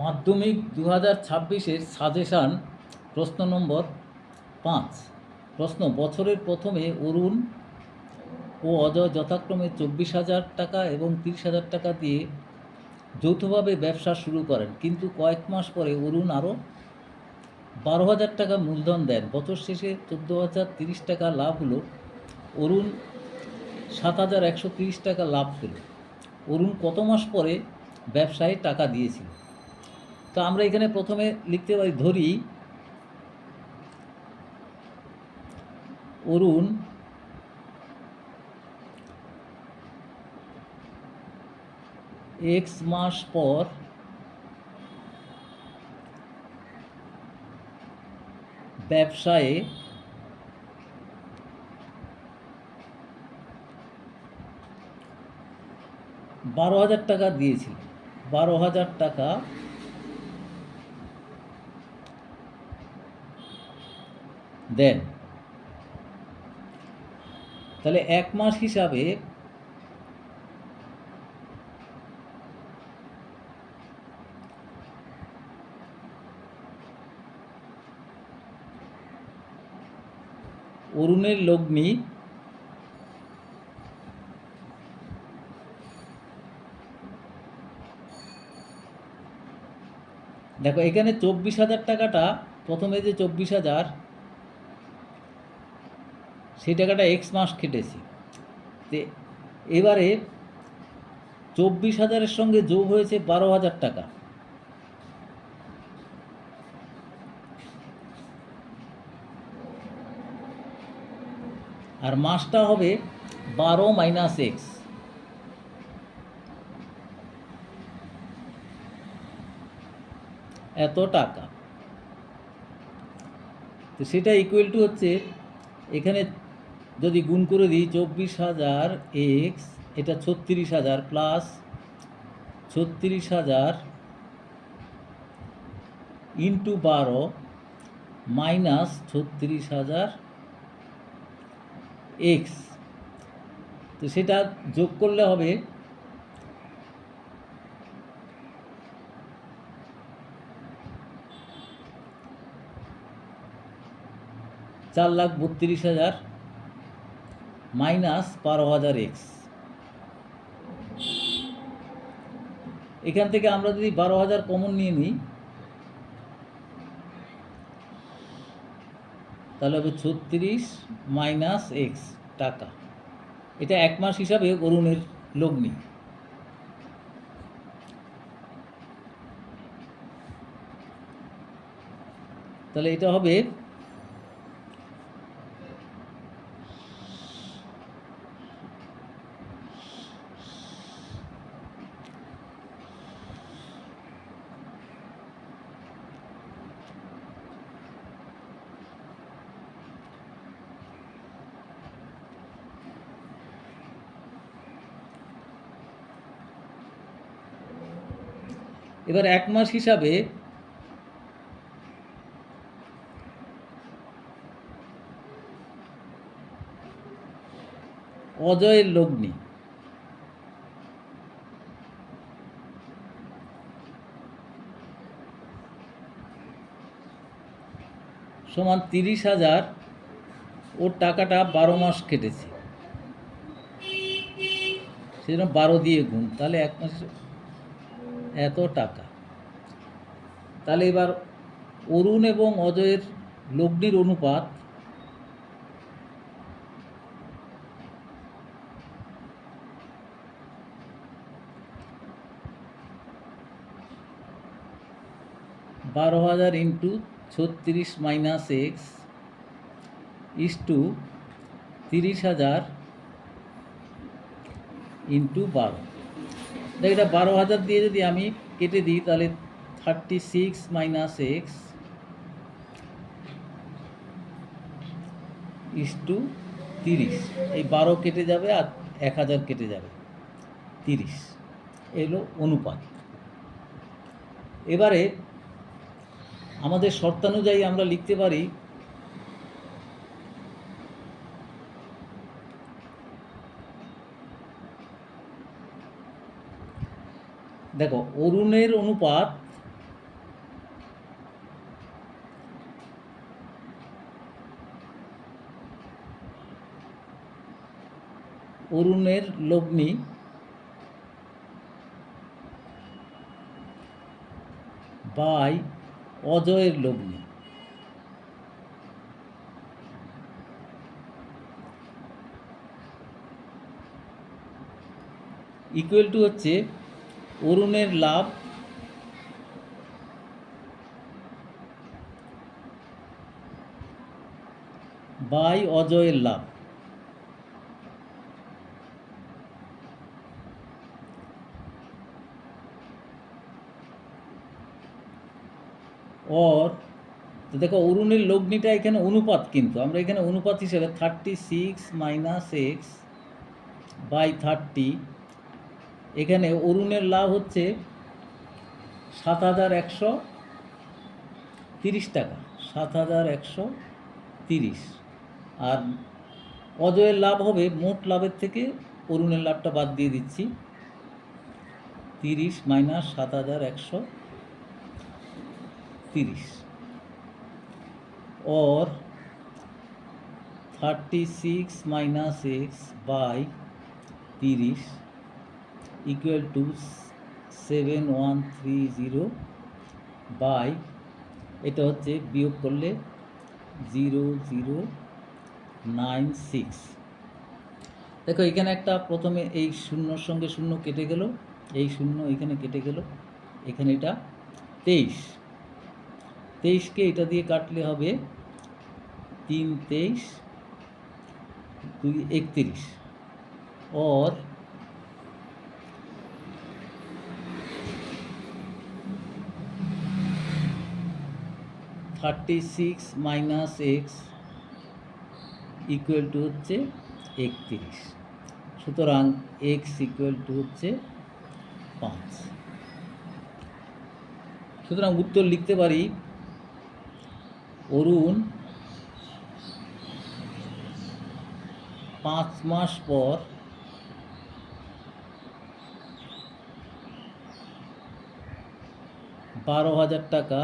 মাধ্যমিক দু হাজার ছাব্বিশের সাজেশান প্রশ্ন নম্বর পাঁচ। প্রশ্ন, বছরের প্রথমে অরুণ ও অজয় যথাক্রমে চব্বিশ হাজার টাকা এবং তিরিশ হাজার টাকা দিয়ে যৌথভাবে ব্যবসা শুরু করেন, কিন্তু কয়েক মাস পরে অরুণ আরও বারো হাজার টাকা মূলধন দেন। বছর শেষে চোদ্দ হাজার তিরিশ টাকা লাভ হলো। অরুণ সাত হাজার একশো তিরিশ টাকা লাভ পেল। অরুণ কত মাস পরে ব্যবসায় টাকা দিয়েছিল? তো আমরা এখানে প্রথমে লিখতে পারি, ধরি, অরুণ, এক্স মাস পর, ব্যবসায়ে, বারো হাজার টাকা দিয়েছিল। বারো হাজার টাকা দেন। তাহলে এক মাস হিসাবে অরুণের লগ্নি দেখো, এখানে চব্বিশ হাজার টাকাটা, প্রথমে যে চব্বিশ হাজার সেই টাকাটা এক্স মাস কেটেছি তে এবারে চব্বিশ হাজারের সঙ্গে যোগ হয়েছে বারো হাজার টাকা। আর মাসটা হবে বারো মাইনাস এক্স এত টাকা। তো সেটা ইকুয়াল টু হচ্ছে এখানে যদি গুণ করে দিই চব্বিশ হাজার এক্স এটা ছত্রিশ হাজার প্লাস ছত্রিশ হাজার ইন্টু বারো মাইনাস ছত্রিশ হাজার এক্স তো সেটা যোগ করলে হবে চার লাখ বত্রিশ হাজার মাইনাস বারো হাজার এক্স। এখান থেকে আমরা যদি বারো হাজার কমন নিয়ে নিই, তাহলে হবে ছত্রিশ মাইনাস এক্স টাকা। এটা এক মাস হিসাবে অরুণের লগ্নি। তাহলে এটা হবে এবার এক মাস হিসাবে অজয়ের লগ্নি। সমান তিরিশ হাজার, ওর টাকাটা বারো মাস কেটেছে। সেজন্য বারো দিয়ে গুণ, তাহলে এক মাস এত টাকা। তাহলে এবার অরুণ এবং অজয়ের লগ্নির অনুপাত বারো হাজার ইন্টু ছত্রিশ মাইনাস এক্স ইস টু তিরিশ হাজার ইন্টু বারো। দেখ, এটা বারো হাজার দিয়ে যদি আমি কেটে দিই, তাহলে thirty six minus x is two তিরিশ। এই বারো কেটে যাবে আর এক হাজার কেটে যাবে। তিরিশ। এলো অনুপাত। এবারে আমাদের শর্তানুযায়ী আমরা লিখতে পারি দেখো অরুণের অনুপাত অরুণের লগ্নি বাই অজয়ের লগ্নি। ইকুয়াল টু হচ্ছে অরুণের লাভ? By অজয়ের love. অর, তো দেখো অরুণের লগ্নিটা এখানে অনুপাত কিন্তু। আমরা এখানে অনুপাত হিসেবে thirty six minus x by thirty এখানে অরুণের লাভ হচ্ছে সাত হাজার একশো তিরিশ টাকা, সাত হাজার একশো তিরিশ। আর অজয়ের লাভ হবে মোট লাভের থেকে অরুণের লাভটা বাদ দিয়ে দিচ্ছি। তিরিশ মাইনাস সাত হাজার একশো তিরিশ। और thirty six minus x by তিরিশ equal to seven one three zero by এটা হচ্ছে বিয়োগ করলে জিরো জিরো নাইন সিক্স দেখো, এখানে একটা প্রথমে এই শূন্যর সঙ্গে শূন্য কেটে গেল, এই শূন্য এখানে কেটে গেল, এখানে এটা তেইশ। তেইশকে এটা দিয়ে কাটলে হবে তিন তেইশ, দুই একত্রিশ। और thirty six minus x equal to হচ্ছে একত্রিশ। সুতরাং এক্স ইকুয়াল টু হচ্ছে পাঁচ। সুতরাং উত্তর লিখতে পারি, অরুণ, পাঁচ মাস পর বারো হাজার টাকা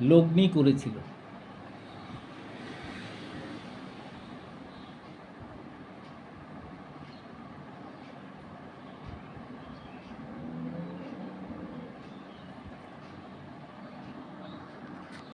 লগ্নি করেছিল।